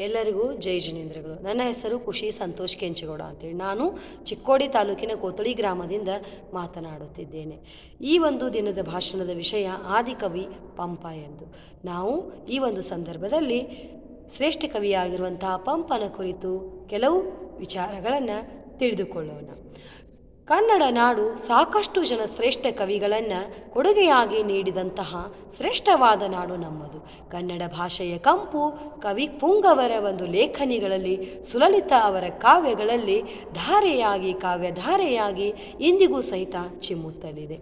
ಎಲ್ಲರಿಗೂ ಜೈ ಜಿನೇಂದ್ರಗಳು. ನನ್ನ ಹೆಸರು ಖುಷಿ ಸಂತೋಷ್ ಕೆಂಚಗೌಡ ಅಂತೇಳಿ. ನಾನು ಚಿಕ್ಕೋಡಿ ತಾಲೂಕಿನ ಕೋತಳಿ ಗ್ರಾಮದಿಂದ ಮಾತನಾಡುತ್ತಿದ್ದೇನೆ. ಈ ಒಂದು ದಿನದ ಭಾಷಣದ ವಿಷಯ ಆದಿಕವಿ ಪಂಪ ಎಂದು. ನಾವು ಈ ಒಂದು ಸಂದರ್ಭದಲ್ಲಿ ಶ್ರೇಷ್ಠ ಕವಿಯಾಗಿರುವಂತಹ ಪಂಪನ ಕುರಿತು ಕೆಲವು ವಿಚಾರಗಳನ್ನು ತಿಳಿದುಕೊಳ್ಳೋಣ. ಕನ್ನಡ ನಾಡು ಸಾಕಷ್ಟು ಜನ ಶ್ರೇಷ್ಠ ಕವಿಗಳನ್ನು ಕೊಡುಗೆಯಾಗಿ ನೀಡಿದಂತಹ ಶ್ರೇಷ್ಠವಾದ ನಾಡು ನಮ್ಮದು. ಕನ್ನಡ ಭಾಷೆಯ ಕಂಪು ಕವಿ ಪುಂಗವರ ಒಂದು ಲೇಖನಿಗಳಲ್ಲಿ, ಸುಲಲಿತ ಅವರ ಕಾವ್ಯಗಳಲ್ಲಿ ಧಾರೆಯಾಗಿ, ಕಾವ್ಯಧಾರೆಯಾಗಿ ಇಂದಿಗೂ ಸಹಿತ ಚಿಮ್ಮುತ್ತಲಿದೆ.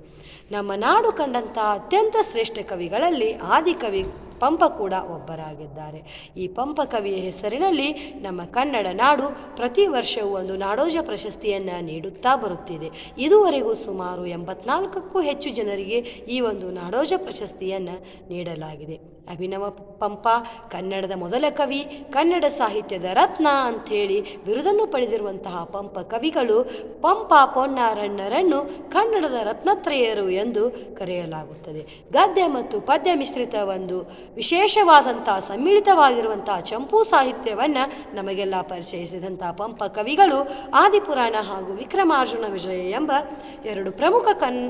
ನಮ್ಮ ನಾಡು ಕಂಡಂತಹ ಅತ್ಯಂತ ಶ್ರೇಷ್ಠ ಕವಿಗಳಲ್ಲಿ ಆದಿಕವಿ ಪಂಪ ಕೂಡ ಒಬ್ಬರಾಗಿದ್ದಾರೆ. ಈ ಪಂಪ ಕವಿಯ ಹೆಸರಿನಲ್ಲಿ ನಮ್ಮ ಕನ್ನಡ ನಾಡು ಪ್ರತಿ ವರ್ಷವೂ ಒಂದು ನಾಡೋಜ ಪ್ರಶಸ್ತಿಯನ್ನು ನೀಡುತ್ತಾ ಬರುತ್ತಿದೆ. ಇದುವರೆಗೂ ಸುಮಾರು ಎಂಬತ್ನಾಲ್ಕಕ್ಕೂ ಹೆಚ್ಚು ಜನರಿಗೆ ಈ ಒಂದು ನಾಡೋಜ ಪ್ರಶಸ್ತಿಯನ್ನು ನೀಡಲಾಗಿದೆ. ಅಭಿನವ ಪಂಪ, ಕನ್ನಡದ ಮೊದಲ ಕವಿ, ಕನ್ನಡ ಸಾಹಿತ್ಯದ ರತ್ನ ಅಂಥೇಳಿ ಬಿರುದನ್ನು ಪಡೆದಿರುವಂತಹ ಪಂಪ ಕವಿಗಳು ಪಂಪ ಪೊನ್ನಾರಣ್ಣರನ್ನು ಕನ್ನಡದ ರತ್ನತ್ರಯರು ಎಂದು ಕರೆಯಲಾಗುತ್ತದೆ. ಗದ್ಯ ಮತ್ತು ಪದ್ಯ ಮಿಶ್ರಿತ ಒಂದು ವಿಶೇಷವಾದಂಥ ಸಮ್ಮಿಳಿತವಾಗಿರುವಂತಹ ಚಂಪು ಸಾಹಿತ್ಯವನ್ನು ನಮಗೆಲ್ಲ ಪರಿಚಯಿಸಿದಂಥ ಪಂಪ ಕವಿಗಳು ಆದಿಪುರಾಣ ಹಾಗೂ ವಿಕ್ರಮಾರ್ಜುನ ವಿಜಯ ಎಂಬ ಎರಡು ಪ್ರಮುಖ ಕನ್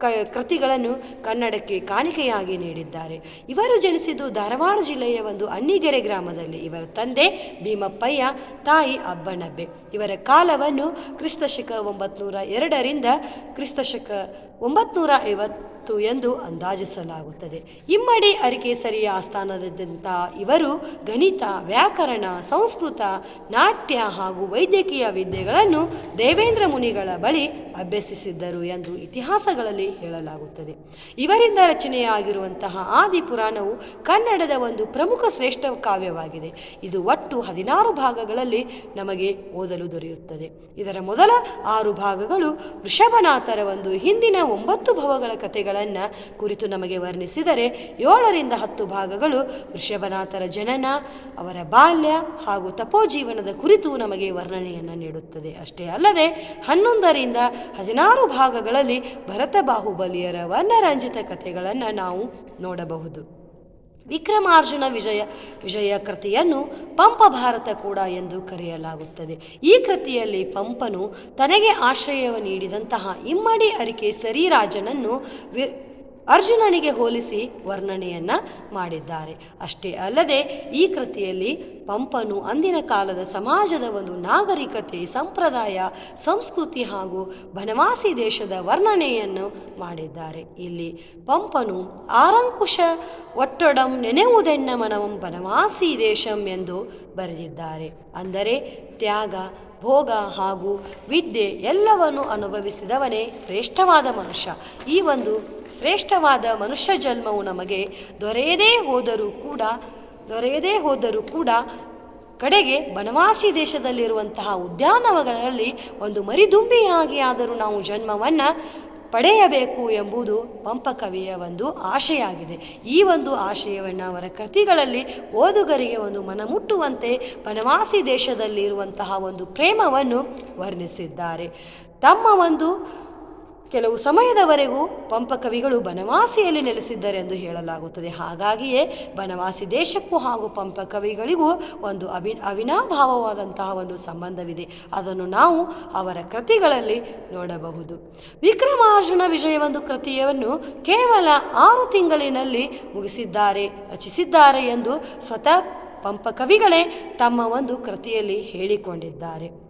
ಕ, ಕೃತಿಗಳನ್ನು ಕನ್ನಡಕ್ಕೆ ಕಾಣಿಕೆಯಾಗಿ ನೀಡಿದ್ದಾರೆ. ಇವರು ಜನಿಸಿದ್ದು ಧಾರವಾಡ ಜಿಲ್ಲೆಯ ಒಂದು ಅಣ್ಣಿಗೆರೆ ಗ್ರಾಮದಲ್ಲಿ. ಇವರ ತಂದೆ ಭೀಮಪ್ಪಯ್ಯ, ತಾಯಿ ಅಬ್ಬಣ್ಣಬ್ಬೆ. ಇವರ ಕಾಲವನ್ನು ಕ್ರಿಸ್ತಶಕ ಒಂಬತ್ನೂರ ಎರಡರಿಂದ ಕ್ರಿಸ್ತಶಕ ಒಂಬತ್ನೂರ ಐವತ್ತು ಎಂದು ಅಂದಾಜಿಸಲಾಗುತ್ತದೆ. ಇಮ್ಮಡಿ ಅರಿಕೇಸರಿಯ ಆಸ್ಥಾನದಂಥ ಇವರು ಗಣಿತ, ವ್ಯಾಕರಣ, ಸಂಸ್ಕೃತ, ನಾಟ್ಯ ಹಾಗೂ ವೈದ್ಯಕೀಯ ವಿದ್ಯೆಗಳನ್ನು ದೇವೇಂದ್ರ ಮುನಿಗಳ ಬಳಿ ಅಭ್ಯಸಿಸಿದ್ದರು ಎಂದು ಇತಿಹಾಸಗಳಲ್ಲಿ ಹೇಳಲಾಗುತ್ತದೆ. ಇವರಿಂದ ರಚನೆಯಾಗಿರುವಂತಹ ಆದಿ ಪುರಾಣವು ಕನ್ನಡದ ಒಂದು ಪ್ರಮುಖ ಶ್ರೇಷ್ಠ ಕಾವ್ಯವಾಗಿದೆ. ಇದು ಒಟ್ಟು ಹದಿನಾರು ಭಾಗಗಳಲ್ಲಿ ನಮಗೆ ಓದಲು ದೊರೆಯುತ್ತದೆ. ಇದರ ಮೊದಲ ಆರು ಭಾಗಗಳು ವೃಷಭನಾಥರ ಒಂದು ಹಿಂದಿನ ಒಂಬತ್ತು ಭವಗಳ ಕಥೆಗಳನ್ನು ಕುರಿತು ನಮಗೆ ವರ್ಣಿಸಿದರೆ ಏಳರಿಂದ ಹತ್ತು ಭಾಗಗಳು ವೃಷಭನಾಥರ ಜನನ, ಅವರ ಬಾಲ್ಯ ಹಾಗೂ ತಪೋಜೀವನದ ಕುರಿತು ನಮಗೆ ವರ್ಣನೆಯನ್ನು ನೀಡುತ್ತದೆ. ಅಷ್ಟೇ ಅಲ್ಲದೆ ಹನ್ನೊಂದರಿಂದ ಹದಿನಾರು ಭಾಗಗಳಲ್ಲಿ ಭರತ ಬಾಹುಬಲಿಯರ ವರ್ಣರಂಜಿತ ಕಥೆಗಳನ್ನು ನಾವು ನೋಡಬಹುದು. ವಿಕ್ರಮಾರ್ಜುನ ವಿಜಯ ವಿಜಯ ಕೃತಿಯನ್ನು ಪಂಪ ಭಾರತ ಕೂಡ ಎಂದು ಕರೆಯಲಾಗುತ್ತದೆ. ಈ ಕೃತಿಯಲ್ಲಿ ಪಂಪನು ತನಗೆ ಆಶ್ರಯ ನೀಡಿದಂತಹ ಇಮ್ಮಡಿ ಅರಿಕೆ ಸರಿರಾಜನನ್ನು ವಿ ಅರ್ಜುನನಿಗೆ ಹೋಲಿಸಿ ವರ್ಣನೆಯನ್ನು ಮಾಡಿದ್ದಾರೆ. ಅಷ್ಟೇ ಅಲ್ಲದೆ ಈ ಕೃತಿಯಲ್ಲಿ ಪಂಪನು ಅಂದಿನ ಕಾಲದ ಸಮಾಜದ ಒಂದು ನಾಗರಿಕತೆ, ಸಂಪ್ರದಾಯ, ಸಂಸ್ಕೃತಿ ಹಾಗೂ ಬನವಾಸಿ ದೇಶದ ವರ್ಣನೆಯನ್ನು ಮಾಡಿದ್ದಾರೆ. ಇಲ್ಲಿ ಪಂಪನು ಆರಂಕುಶ ಒಟ್ಟೊಡಂ ನೆನೆವುದೆನ್ನ ಮನವಂ ಬನವಾಸಿ ದೇಶಂ ಎಂದು ಬರೆದಿದ್ದಾರೆ. ಅಂದರೆ ತ್ಯಾಗ, ಭೋಗ ಹಾಗೂ ವಿದ್ಯೆ ಎಲ್ಲವನ್ನು ಅನುಭವಿಸಿದವನೇ ಶ್ರೇಷ್ಠವಾದ ಮನುಷ್ಯ. ಈ ಒಂದು ಶ್ರೇಷ್ಠವಾದ ಮನುಷ್ಯ ಜನ್ಮವು ನಮಗೆ ದೊರೆಯದೇ ಹೋದರೂ ಕೂಡ, ದೊರೆಯದೇ ಹೋದರೂ ಕೂಡ ಕಡೆಗೆ ಬನವಾಸಿ ದೇಶದಲ್ಲಿರುವಂತಹ ಉದ್ಯಾನವನಗಳಲ್ಲಿ ಒಂದು ಮರಿದುಂಬಿಯಾಗಿ ಆದರೂ ನಾವು ಜನ್ಮವನ್ನು ಪಡೆಯಬೇಕು ಎಂಬುದು ಪಂಪಕವಿಯ ಒಂದು ಆಶೆಯಾಗಿದೆ. ಈ ಒಂದು ಆಶಯವನ್ನು ಅವರ ಕೃತಿಗಳಲ್ಲಿ ಓದುಗರಿಗೆ ಒಂದು ಮನಮುಟ್ಟುವಂತೆ ಬನವಾಸಿ ದೇಶದಲ್ಲಿರುವಂತಹ ಒಂದು ಪ್ರೇಮವನ್ನು ವರ್ಣಿಸಿದ್ದಾರೆ. ತಮ್ಮ ಒಂದು ಕೆಲವು ಸಮಯದವರೆಗೂ ಪಂಪಕವಿಗಳು ಬನವಾಸಿಯಲ್ಲಿ ನೆಲೆಸಿದ್ದರೆಂದು ಹೇಳಲಾಗುತ್ತದೆ. ಹಾಗಾಗಿಯೇ ಬನವಾಸಿ ದೇಶಕ್ಕೂ ಹಾಗೂ ಪಂಪಕವಿಗಳಿಗೂ ಒಂದು ಅವಿ, ಅವಿನಾಭಾವವಾದಂತಹ ಒಂದು ಸಂಬಂಧವಿದೆ. ಅದನ್ನು ನಾವು ಅವರ ಕೃತಿಗಳಲ್ಲಿ ನೋಡಬಹುದು. ವಿಕ್ರಮಾರ್ಜುನ ವಿಜಯ ಒಂದು ಕೃತಿಯನ್ನು ಕೇವಲ ಆರು ತಿಂಗಳಿನಲ್ಲಿ ಮುಗಿಸಿದ್ದಾರೆ, ರಚಿಸಿದ್ದಾರೆ ಎಂದು ಸ್ವತಃ ಪಂಪಕವಿಗಳೇ ತಮ್ಮ ಒಂದು ಕೃತಿಯಲ್ಲಿ ಹೇಳಿಕೊಂಡಿದ್ದಾರೆ.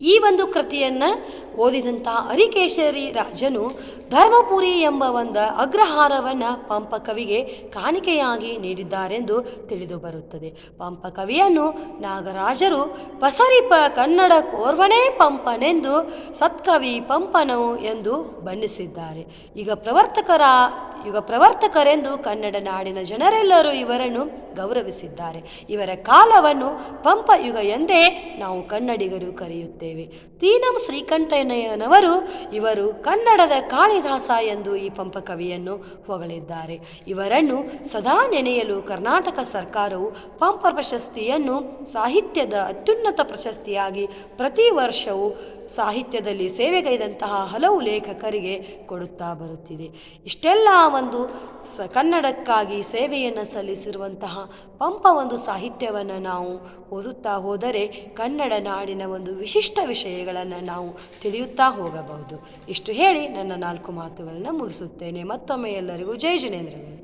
ಈ ಒಂದು ಕೃತಿಯನ್ನು ಓದಿದಂಥ ಹರಿಕೇಶರಿ ರಾಜನು ಧರ್ಮಪುರಿ ಎಂಬ ಒಂದು ಅಗ್ರಹಾರವನ್ನು ಪಂಪ ಕವಿಗೆ ಕಾಣಿಕೆಯಾಗಿ ನೀಡಿದ್ದಾರೆಂದು ತಿಳಿದು ಬರುತ್ತದೆ. ಪಂಪ ಕವಿಯನ್ನು ನಾಗರಾಜರು ಪಸರಿಪ ಕನ್ನಡ ಕೋರ್ವಣೇ ಪಂಪನೆಂದು ಸತ್ಕವಿ ಪಂಪನವು ಎಂದು ಬಣ್ಣಿಸಿದ್ದಾರೆ. ಈಗ ಪ್ರವರ್ತಕರ ಯುಗ ಪ್ರವರ್ತಕರೆಂದು ಕನ್ನಡ ನಾಡಿನ ಜನರೆಲ್ಲರೂ ಇವರನ್ನು ಗೌರವಿಸಿದ್ದಾರೆ. ಇವರ ಕಾಲವನ್ನು ಪಂಪ ಯುಗ ಎಂದೇ ನಾವು ಕನ್ನಡಿಗರು ಕರೆಯುತ್ತೇವೆ. ತೀನಂ ಶ್ರೀಕಂಠಯ್ಯನವರು ಇವರು ಕನ್ನಡದ ಕಾಳಿದಾಸ ಎಂದು ಈ ಪಂಪ ಕವಿಯನ್ನು ಹೊಗಳಿದ್ದಾರೆ. ಇವರನ್ನು ಸದಾ ನೆನೆಯಲು ಕರ್ನಾಟಕ ಸರ್ಕಾರವು ಪಂಪ ಪ್ರಶಸ್ತಿಯನ್ನು ಸಾಹಿತ್ಯದ ಅತ್ಯುನ್ನತ ಪ್ರಶಸ್ತಿಯಾಗಿ ಪ್ರತಿ ವರ್ಷವೂ ಸಾಹಿತ್ಯದಲ್ಲಿ ಸೇವೆಗೈದಂತಹ ಹಲವು ಲೇಖಕರಿಗೆ ಕೊಡುತ್ತಾ ಬರುತ್ತಿದೆ. ಇಷ್ಟೆಲ್ಲ ಒಂದು ಸ ಕನ್ನಡಕ್ಕಾಗಿ ಸೇವೆಯನ್ನು ಸಲ್ಲಿಸಿರುವಂತಹ ಪಂಪ ಒಂದು ಸಾಹಿತ್ಯವನ್ನು ನಾವು ಓದುತ್ತಾ ಹೋದರೆ ಕನ್ನಡ ನಾಡಿನ ಒಂದು ವಿಶಿಷ್ಟ ವಿಷಯಗಳನ್ನು ನಾವು ತಿಳಿಯುತ್ತಾ ಹೋಗಬಹುದು. ಇಷ್ಟು ಹೇಳಿ ನನ್ನ ನಾಲ್ಕು ಮಾತುಗಳನ್ನು ಮುಗಿಸುತ್ತೇನೆ. ಮತ್ತೊಮ್ಮೆ ಎಲ್ಲರಿಗೂ ಜೈ ಜಿನೇಂದ್ರಗಳು